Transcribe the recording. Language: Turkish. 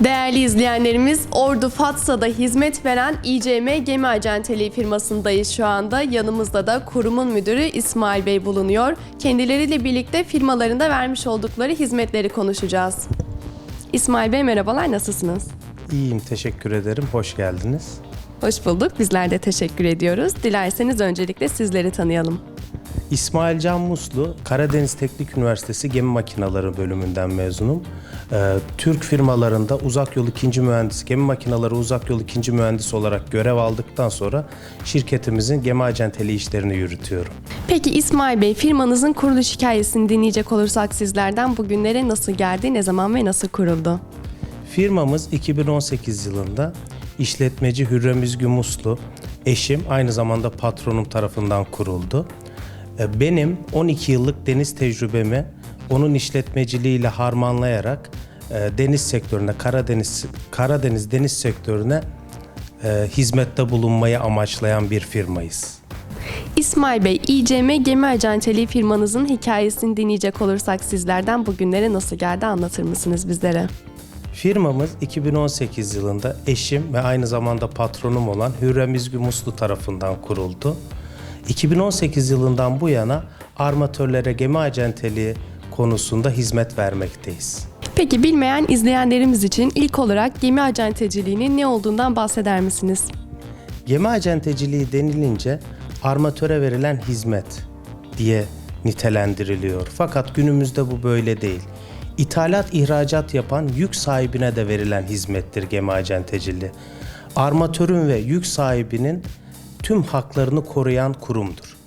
Değerli izleyenlerimiz, Ordu Fatsa'da hizmet veren İCM Gemi Acenteliği firmasındayız şu anda. Yanımızda da kurumun müdürü İsmail Bey bulunuyor. Kendileriyle birlikte firmalarında vermiş oldukları hizmetleri konuşacağız. İsmail Bey merhabalar, nasılsınız? İyiyim, teşekkür ederim. Hoş geldiniz. Hoş bulduk, bizler de teşekkür ediyoruz. Dilerseniz öncelikle sizleri tanıyalım. İsmail Can Muslu, Karadeniz Teknik Üniversitesi Gemi Makinaları bölümünden mezunum. Ee, Türk firmalarında uzak yol ikinci mühendis, gemi makinaları uzak yol ikinci mühendis olarak görev aldıktan sonra şirketimizin gemi acenteliği işlerini yürütüyorum. Peki İsmail Bey, firmanızın kuruluş hikayesini dinleyecek olursak sizlerden bugünlere nasıl geldi, ne zaman ve nasıl kuruldu? Firmamız 2018 yılında işletmeci Hürrem Üzgü Muslu, eşim aynı zamanda patronum tarafından kuruldu. E, Benim 12 yıllık deniz tecrübemi onun işletmeciliğiyle harmanlayarak e, deniz sektörüne, Karadeniz Karadeniz deniz sektörüne e, hizmette bulunmayı amaçlayan bir firmayız. İsmail Bey, İCM Gemi Acenteliği firmanızın hikayesini dinleyecek olursak sizlerden bugünlere nasıl geldi anlatır mısınız bizlere? Firmamız 2018 yılında eşim ve aynı zamanda patronum olan Hürrem İzgü Muslu tarafından kuruldu. 2018 yılından bu yana armatörlere gemi acenteliği konusunda hizmet vermekteyiz. Peki bilmeyen izleyenlerimiz için ilk olarak gemi acenteciliğinin ne olduğundan bahseder misiniz? Gemi acenteciliği denilince armatöre verilen hizmet diye nitelendiriliyor. Fakat günümüzde bu böyle değil. İthalat ihracat yapan yük sahibine de verilen hizmettir gemi acenteciliği. Armatörün ve yük sahibinin tüm haklarını koruyan kurumdur.